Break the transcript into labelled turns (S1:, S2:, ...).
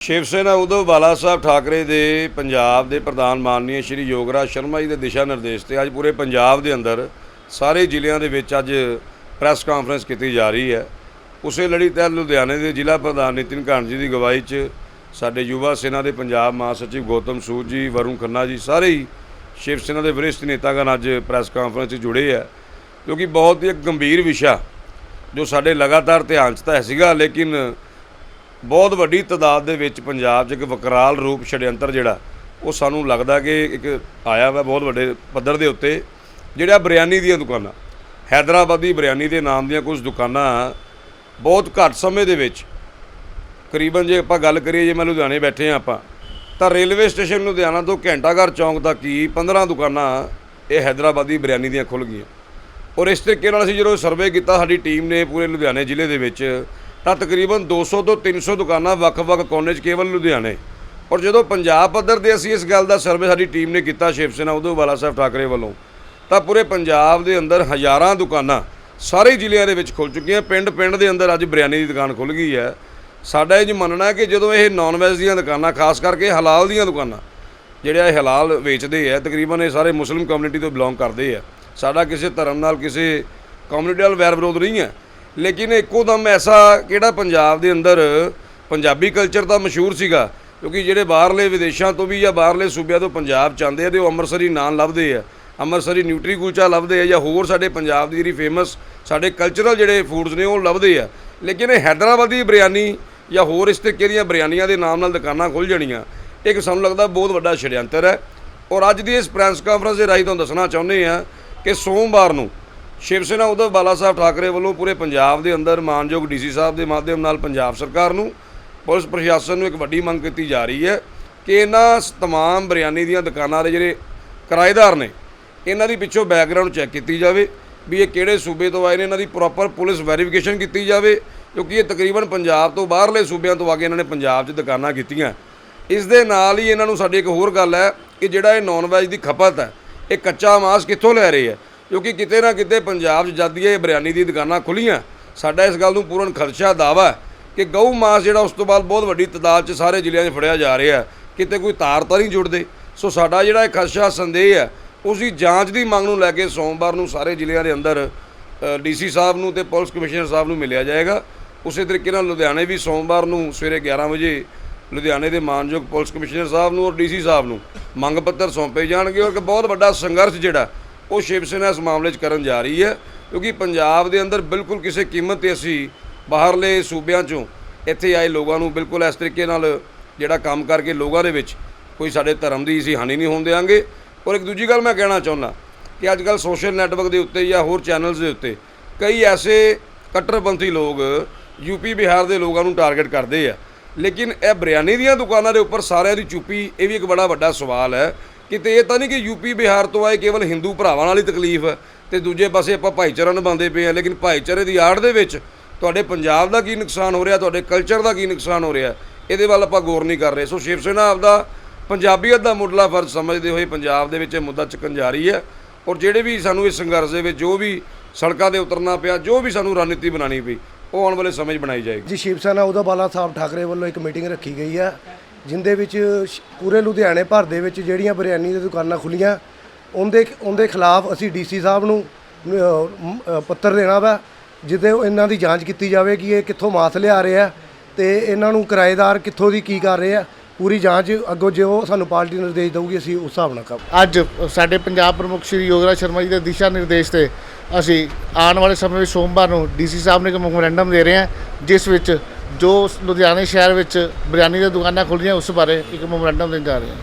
S1: ਸ਼ਿਵ ਸੈਨਾ ਉਦੋਂ ਬਾਲਾ ਸਾਹਿਬ ਠਾਕਰੇ ਦੇ ਪੰਜਾਬ ਦੇ ਪ੍ਰਧਾਨ ਮਾਨਨੀय ਸ਼੍ਰੀ ਯੋਗਰਾਜ ਸ਼ਰਮਾ ਜੀ ਦੇ ਦਿਸ਼ਾ ਨਿਰਦੇਸ਼ ਤੇ ਅੱਜ ਪੂਰੇ ਪੰਜਾਬ ਦੇ ਅੰਦਰ ਸਾਰੇ ਜ਼ਿਲ੍ਹਿਆਂ ਦੇ ਵਿੱਚ ਅੱਜ ਪ੍ਰੈਸ ਕਾਨਫਰੰਸ ਕੀਤੀ ਜਾ ਰਹੀ ਹੈ। ਉਸੇ ਲੜੀ ਤਹਿਤ ਲੁਧਿਆਣੇ ਦੇ ਜ਼ਿਲ੍ਹਾ ਪ੍ਰਧਾਨ ਨਿਤਿਨ ਘਾਣ ਜੀ ਦੀ ਅਗਵਾਈ 'ਚ ਸਾਡੇ ਯੁਵਾ ਸੈਨਾ ਦੇ ਪੰਜਾਬ ਮਹਾਸਚਿਵ ਗੌਤਮ ਸੂਦ ਜੀ, ਵਰੁਣ ਖੰਨਾ ਜੀ, ਸਾਰੇ ਹੀ ਸ਼ਿਵ ਸੈਨਾ ਦੇ ਵਰਿਸ਼ਠ ਨੇਤਾਗਣ ਅੱਜ ਪ੍ਰੈਸ ਕਾਨਫਰੰਸ 'ਚ ਜੁੜੇ ਆ ਕਿਉਂਕਿ ਬਹੁਤ ਹੀ ਇੱਕ ਗੰਭੀਰ ਵਿਸ਼ਾ ਜੋ ਸਾਡੇ ਲਗਾਤਾਰ ਧਿਆਨ 'ਚ ਤਾਂ ਸੀਗਾ, ਲੇਕਿਨ ਬਹੁਤ ਵੱਡੀ ਤਦਾਦ ਦੇ ਵਿੱਚ ਪੰਜਾਬ 'ਚ ਇੱਕ ਵਕਰਾਲ ਰੂਪ ਛੜਯੰਤਰ ਜਿਹੜਾ, ਉਹ ਸਾਨੂੰ ਲੱਗਦਾ ਕਿ ਇੱਕ ਆਇਆ ਵਾ ਬਹੁਤ ਵੱਡੇ ਪੱਧਰ ਦੇ ਉੱਤੇ, ਜਿਹੜਾ ਬਿਰਿਆਨੀ ਦੀਆਂ ਦੁਕਾਨਾਂ, ਹੈਦਰਾਬਾਦੀ ਬਿਰਿਆਨੀ ਦੇ ਨਾਮ ਦੀਆਂ ਕੁਝ ਦੁਕਾਨਾਂ ਬਹੁਤ ਘੱਟ ਸਮੇਂ ਦੇ ਵਿੱਚ, ਕਰੀਬਨ ਜੇ ਆਪਾਂ ਗੱਲ ਕਰੀਏ, ਜੇ ਮੈਂ ਲੁਧਿਆਣੇ ਬੈਠੇ ਹਾਂ ਆਪਾਂ, ਤਾਂ ਰੇਲਵੇ ਸਟੇਸ਼ਨ ਲੁਧਿਆਣਾ ਤੋਂ ਘੰਟਾਘਰ ਚੌਂਕ ਤੱਕ ਹੀ 15 ਦੁਕਾਨਾਂ ਇਹ ਹੈਦਰਾਬਾਦੀ ਬਿਰਿਆਨੀ ਦੀਆਂ ਖੁੱਲ ਗਈਆਂ। ਔਰ ਇਸ ਤਰੀਕੇ ਨਾਲ ਅਸੀਂ ਜਦੋਂ ਸਰਵੇ ਕੀਤਾ, ਸਾਡੀ ਟੀਮ ਨੇ ਪੂਰੇ ਲੁਧਿਆਣੇ ਜ਼ਿਲ੍ਹੇ ਦੇ ਵਿੱਚ ਤਾਂ ਤਕਰੀਬਨ 200 ਤੋਂ 300 ਦੁਕਾਨਾਂ ਵੱਖ-ਵੱਖ ਕੋਨੇ 'ਚ ਕੇਵਲ ਲੁਧਿਆਣੇ। ਔਰ ਜਦੋਂ ਪੰਜਾਬ ਪੱਧਰ ਤੇ ਅਸੀਂ ਇਸ ਗੱਲ ਦਾ ਸਰਵੇ ਸਾਡੀ ਟੀਮ ਨੇ ਕੀਤਾ ਸ਼ਿਵ ਸੈਨਾ ਉਦੋਂ ਬਾਲਾ ਸਾਹਿਬ ਠਾਕਰੇ ਵੱਲੋਂ, ਤਾਂ ਪੂਰੇ ਪੰਜਾਬ ਦੇ ਅੰਦਰ ਹਜ਼ਾਰਾਂ ਦੁਕਾਨਾਂ ਸਾਰੇ ਜ਼ਿਲ੍ਹਿਆਂ ਦੇ ਵਿੱਚ ਖੁੱਲ ਚੁੱਕੀਆਂ। ਪਿੰਡ-ਪਿੰਡ ਦੇ ਅੰਦਰ ਅੱਜ ਬਿਰਿਆਨੀ ਦੀ ਦੁਕਾਨ ਖੁੱਲ ਗਈ ਹੈ। ਸਾਡਾ ਇਹ ਜੀ ਮੰਨਣਾ ਕਿ ਜਦੋਂ ਇਹ ਨਾਨ ਵੈਜ ਦੀਆਂ ਦੁਕਾਨਾਂ, ਖਾਸ ਕਰਕੇ ਹਲਾਲ ਦੀਆਂ ਦੁਕਾਨਾਂ, ਜਿਹੜੇ ਇਹ ਹਲਾਲ ਵੇਚਦੇ ਆ ਤਕਰੀਬਨ ਇਹ ਸਾਰੇ ਮੁਸਲਿਮ ਕਮਿਊਨਿਟੀ ਤੋਂ ਬਿਲੋਂਗ ਕਰਦੇ ਆ ਸਾਡਾ ਕਿਸੇ ਧਰਮ ਨਾਲ, ਕਿਸੇ ਕਮਿਊਨਿਟੀ ਨਾਲ ਵੈਰ ਵਿਰੋਧ ਨਹੀਂ ਹੈ। ਲੇਕਿਨ ਇੱਕੋ ਦਮ ਐਸਾ ਕਿਹੜਾ ਪੰਜਾਬ ਦੇ ਅੰਦਰ ਪੰਜਾਬੀ ਕਲਚਰ ਤਾਂ ਮਸ਼ਹੂਰ ਸੀਗਾ, ਕਿਉਂਕਿ ਜਿਹੜੇ ਬਾਹਰਲੇ ਵਿਦੇਸ਼ਾਂ ਤੋਂ ਵੀ ਜਾਂ ਬਾਹਰਲੇ ਸੂਬਿਆਂ ਤੋਂ ਪੰਜਾਬ ਚ ਆਉਂਦੇ ਆ ਤੇ ਉਹ ਅੰਮ੍ਰਿਤਸਰੀ ਨਾਨ ਲੱਭਦੇ ਆ। ਅੰਮ੍ਰਿਤਸਰੀ ਨਿਊਟਰੀ ਕੁਲਚਾ ਲੱਭਦੇ ਆ ਜਾਂ ਹੋਰ ਸਾਡੇ ਪੰਜਾਬ ਦੀ ਜਿਹੜੀ ਫੇਮਸ ਸਾਡੇ ਕਲਚਰਲ ਜਿਹੜੇ ਫੂਡਸ ਨੇ ਉਹ ਲੱਭਦੇ ਆ। ਲੇਕਿਨ ਇਹ ਹੈਦਰਾਬਾਦੀ ਬਿਰਿਆਨੀ ਜਾਂ ਹੋਰ ਇਸ ਤਰੀਕੇ ਦੀਆਂ ਬਿਰਿਆਨੀਆਂ ਦੇ ਨਾਮ ਨਾਲ ਦੁਕਾਨਾਂ ਖੁੱਲ ਜਾਣੀਆਂ ਇੱਕ ਸਾਨੂੰ ਲੱਗਦਾ ਬਹੁਤ ਵੱਡਾ ਛੜਯੰਤਰ ਹੈ। ਔਰ ਅੱਜ ਦੀ ਇਸ ਪ੍ਰੈਸ ਕਾਨਫਰੰਸ ਦੇ ਰਾਹੀਂ ਤੁਹਾਨੂੰ ਦੱਸਣਾ ਚਾਹੁੰਦੇ ਆ ਕਿ ਸੋਮਵਾਰ ਨੂੰ ਸ਼ਿਵ ਸੈਨਾ ਉਧਰ ਬਾਲਾ ਸਾਹਿਬ ਠਾਕਰੇ ਵੱਲੋਂ ਪੂਰੇ ਪੰਜਾਬ ਦੇ ਅੰਦਰ ਮਾਨਯੋਗ ਡੀਸੀ ਸਾਹਿਬ ਦੇ ਮਾਧਿਅਮ ਨਾਲ ਪੰਜਾਬ ਸਰਕਾਰ ਨੂੰ, ਪੁਲਿਸ ਪ੍ਰਸ਼ਾਸਨ ਨੂੰ ਇੱਕ ਵੱਡੀ ਮੰਗ ਕੀਤੀ ਜਾ ਰਹੀ ਹੈ ਕਿ ਇਹਨਾਂ ਸ- ਤਮਾਮ ਬਿਰਿਆਨੀ ਦੀਆਂ ਦੁਕਾਨਾਂ ਦੇ ਜਿਹੜੇ ਕਿਰਾਏਦਾਰ ਨੇ, ਇਹਨਾਂ ਦੀ ਪਿੱਛੋਂ ਬੈਕਗ੍ਰਾਉਂਡ ਚੈੱਕ ਕੀਤੀ ਜਾਵੇ ਵੀ ਇਹ ਕਿਹੜੇ ਸੂਬੇ ਤੋਂ ਆਏ ਨੇ, ਇਹਨਾਂ ਦੀ ਪ੍ਰੋਪਰ ਪੁਲਿਸ ਵੈਰੀਫਿਕੇਸ਼ਨ ਕੀਤੀ ਜਾਵੇ, ਕਿਉਂਕਿ ਇਹ ਤਕਰੀਬਨ ਪੰਜਾਬ ਤੋਂ ਬਾਹਰਲੇ ਸੂਬਿਆਂ ਤੋਂ ਆ ਕੇ ਇਹਨਾਂ ਨੇ ਪੰਜਾਬ 'ਚ ਦੁਕਾਨਾਂ ਕੀਤੀਆਂ। ਇਸ ਦੇ ਨਾਲ ਹੀ ਇਹਨਾਂ ਨੂੰ ਸਾਡੀ ਇੱਕ ਹੋਰ ਗੱਲ ਹੈ ਕਿ ਜਿਹੜਾ ਇਹ ਨੌਨ ਵੈਜ ਦੀ ਖਪਤ ਹੈ, ਇਹ ਕੱਚਾ ਮਾਸ ਕਿੱਥੋਂ ਲੈ ਰਹੇ ਹੈ? ਕਿਉਂਕਿ ਕਿਤੇ ਨਾ ਕਿਤੇ ਪੰਜਾਬ 'ਚ ਜਦ ਦੀ ਇਹ ਬਿਰਿਆਨੀ ਦੀ ਦੁਕਾਨਾਂ ਖੁੱਲੀਆਂ ਸਾਡਾ ਇਸ ਗੱਲ ਨੂੰ ਪੂਰਨ ਖਰਚਾ ਦਾਵਾ ਹੈ ਕਿ ਗਊ ਮਾਸ ਜਿਹੜਾ ਉਸ ਤੋਂ ਬਾਅਦ ਬਹੁਤ ਵੱਡੀ ਤਦਾਦ 'ਚ ਸਾਰੇ ਜ਼ਿਲ੍ਹਿਆਂ 'ਚ ਫੜਿਆ ਜਾ ਰਿਹਾ ਕਿਤੇ ਕੋਈ ਤਾਰ ਤਾਂ ਨਹੀਂ ਜੁੜਦੇ। ਸੋ ਸਾਡਾ ਜਿਹੜਾ ਇਹ ਖਰਚਾ ਸੰਦੇਹ ਹੈ ਉਸ ਦੀ ਜਾਂਚ ਦੀ ਮੰਗ ਨੂੰ ਲੈ ਕੇ ਸੋਮਵਾਰ ਨੂੰ ਸਾਰੇ ਜ਼ਿਲ੍ਹਿਆਂ ਦੇ ਅੰਦਰ ਡੀਸੀ ਸਾਹਿਬ ਨੂੰ ਤੇ ਪੁਲਿਸ ਕਮਿਸ਼ਨਰ ਸਾਹਿਬ ਨੂੰ ਮਿਲਿਆ ਜਾਏਗਾ। ਉਸੇ ਤਰੀਕੇ ਨਾਲ ਲੁਧਿਆਣੇ ਵੀ ਸੋਮਵਾਰ ਨੂੰ ਸਵੇਰੇ 11 ਵਜੇ ਲੁਧਿਆਣੇ ਦੇ ਮਾਨਯੋਗ ਪੁਲਿਸ ਕਮਿਸ਼ਨਰ ਸਾਹਿਬ ਨੂੰ ਔਰ ਡੀਸੀ ਸਾਹਿਬ ਨੂੰ ਮੰਗ ਪੱਤਰ ਸੌਂਪੇ ਜਾਣਗੇ ਔਰ ਕਿ ਬਹੁਤ ਵੱਡਾ ਸੰਘਰਸ਼ ਜਿਹੜਾ ਉਹ ਸ਼ਿਵ ਸੈਨਾ ਇਸ ਮਾਮਲੇ 'ਚ ਕਰਨ ਜਾ ਰਹੀ ਹੈ, ਕਿਉਂਕਿ ਪੰਜਾਬ ਦੇ ਅੰਦਰ ਬਿਲਕੁਲ ਕਿਸੇ ਕੀਮਤ ਤੇ ਅਸੀਂ ਬਾਹਰਲੇ ਸੂਬਿਆਂ 'ਚੋਂ ਇੱਥੇ ਆਏ ਲੋਕਾਂ ਨੂੰ ਬਿਲਕੁਲ ਇਸ ਤਰੀਕੇ ਨਾਲ ਜਿਹੜਾ ਕੰਮ ਕਰਕੇ ਲੋਕਾਂ ਦੇ ਵਿੱਚ ਕੋਈ ਸਾਡੇ ਧਰਮ ਦੀ ਅਸੀਂ ਹਾਨੀ ਨਹੀਂ ਹੋਣ ਦੇਵਾਂਗੇ ਔਰ ਇੱਕ ਦੂਜੀ ਗੱਲ ਮੈਂ ਕਹਿਣਾ ਚਾਹੁੰਦਾ ਕਿ ਅੱਜ ਕੱਲ ਸੋਸ਼ਲ ਨੈਟਵਰਕ ਦੇ ਉੱਤੇ ਜਾਂ ਹੋਰ ਚੈਨਲਸ ਦੇ ਉੱਤੇ ਕਈ ਐਸੇ ਕੱਟੜਪੰਥੀ ਲੋਕ ਯੂਪੀ ਬਿਹਾਰ ਦੇ ਲੋਕਾਂ ਨੂੰ ਟਾਰਗੇਟ ਕਰਦੇ ਆ। ਲੇਕਿਨ ਇਹ ਬਿਰਿਆਨੀ ਦੀਆਂ ਦੁਕਾਨਾਂ ਦੇ ਉੱਪਰ ਸਾਰਿਆਂ ਦੀ ਚੁੱਪੀ, ਇਹ ਵੀ ਇੱਕ ਬੜਾ ਵੱਡਾ ਸਵਾਲ ਹੈ ਕਿਤੇ ਇਹ ਤਾਂ ਨਹੀਂ ਕਿ ਯੂਪੀ ਬਿਹਾਰ ਤੋਂ ਆਏ ਕੇਵਲ ਹਿੰਦੂ ਭਰਾਵਾਂ ਨਾਲ ਹੀ ਤਕਲੀਫ ਹੈ ਤੇ ਦੂਜੇ ਪਾਸੇ ਆਪਾਂ ਭਾਈਚਾਰਾ ਨਿਭਾਉਂਦੇ ਪਏ ਆ ਲੇਕਿਨ ਭਾਈਚਾਰੇ ਦੀ ਆੜ ਦੇ ਵਿੱਚ ਤੁਹਾਡੇ ਪੰਜਾਬ ਦਾ ਕੀ ਨੁਕਸਾਨ ਹੋ ਰਿਹਾ, ਤੁਹਾਡੇ ਕਲਚਰ ਦਾ ਕੀ ਨੁਕਸਾਨ ਹੋ ਰਿਹਾ, ਇਹਦੇ ਵੱਲ ਆਪਾਂ ਗੌਰ ਨਹੀਂ ਕਰ ਰਹੇ। ਸੋ ਸ਼ਿਵ ਸੈਨਾ ਆਪਦਾ ਪੰਜਾਬੀਅਤ ਦਾ ਮੁੱਢਲਾ ਫਰਜ਼ ਸਮਝਦੇ ਹੋਏ ਪੰਜਾਬ ਦੇ ਵਿੱਚ ਇਹ ਮੁੱਦਾ ਚੱਕਣ ਜਾ ਰਹੀ ਹੈ ਔਰ ਜਿਹੜੇ ਵੀ ਸਾਨੂੰ ਇਸ ਸੰਘਰਸ਼ ਦੇ ਵਿੱਚ ਜੋ ਵੀ ਸੜਕਾਂ ਤੇ ਉਤਰਨਾ ਪਿਆ, ਜੋ ਵੀ ਸਾਨੂੰ ਰਣਨੀਤੀ ਬਣਾਉਣੀ ਪਈ, ਉਹ ਆਉਣ ਵਾਲੇ ਸਮੇਂ 'ਚ ਬਣਾਈ ਜਾਏਗੀ।
S2: ਜੀ, ਸ਼ਿਵ ਸੈਨਾ ਉਹਦਾ ਬਾਲਾ ਸਾਹਿਬ ਠਾਕਰੇ ਵੱਲੋਂ ਇੱਕ ਮੀਟਿੰਗ ਰੱਖੀ ਗਈ ਹੈ। ਜਿੰਦੇ ਵਿੱਚ ਸ਼- ਪੂਰੇ ਲੁਧਿਆਣੇ ਭਰ ਦੇ ਵਿੱਚ ਜਿਹੜੀਆਂ ਬਿਰਿਆਨੀ ਦੀਆਂ ਦੁਕਾਨਾਂ ਖੁੱਲੀਆਂ ਉਹਦੇ ਉਹਦੇ ਖਿਲਾਫ ਅਸੀਂ ਡੀਸੀ ਸਾਹਿਬ ਨੂੰ ਅ, ਮ, ਅ, ਪੱਤਰ ਦੇਣਾ ਵਾ ਜਿਹਦੇ ਉਹ ਇਹਨਾਂ ਦੀ ਜਾਂਚ ਕੀਤੀ ਜਾਵੇ ਕਿ ਇਹ ਕਿੱਥੋਂ ਮਾਸ ਲਿਆ ਰਹੇ ਆ ਤੇ ਇਹਨਾਂ ਨੂੰ ਕਿਰਾਏਦਾਰ ਕਿੱਥੋਂ ਦੀ ਕੀ ਕਰ ਰਹੇ ਆ ਪੂਰੀ ਜਾਂਚ ਅੱਗੋਂ ਜੇ ਉਹ ਸਾਨੂੰ ਪਾਰਟੀ ਨਿਰਦੇਸ਼ ਦਊਗੀ ਅਸੀਂ ਉਸ ਹਿਸਾਬ ਨਾਲ ਕੰਮ
S3: ਅੱਜ ਸਾਡੇ ਪੰਜਾਬ ਪ੍ਰਮੁੱਖ ਸ਼੍ਰੀ ਯੋਗਰਾਜ ਸ਼ਰਮਾ ਜੀ ਦੇ ਦਿਸ਼ਾ ਨਿਰਦੇਸ਼ ਤੇ ਅਸੀਂ ਆਉਣ ਵਾਲੇ ਸਮੇਂ ਵਿੱਚ ਸੋਮਵਾਰ ਨੂੰ ਡੀਸੀ ਸਾਹਿਬ ਨੇ ਇੱਕ ਮੈਮੋਰੈਂਡਮ ਦੇ ਰਹੇ ਹਾਂ ਜਿਸ ਵਿੱਚ ਜੋ ਲੁਧਿਆਣੇ ਸ਼ਹਿਰ ਵਿੱਚ ਬਿਰਿਆਨੀ ਦੀਆਂ ਦੁਕਾਨਾਂ ਖੁੱਲ੍ਹੀਆਂ ਉਸ ਬਾਰੇ ਇੱਕ ਮੈਮੋਰੈਂਡਮ ਦੇਣ ਜਾ ਰਹੇ ਹਾਂ।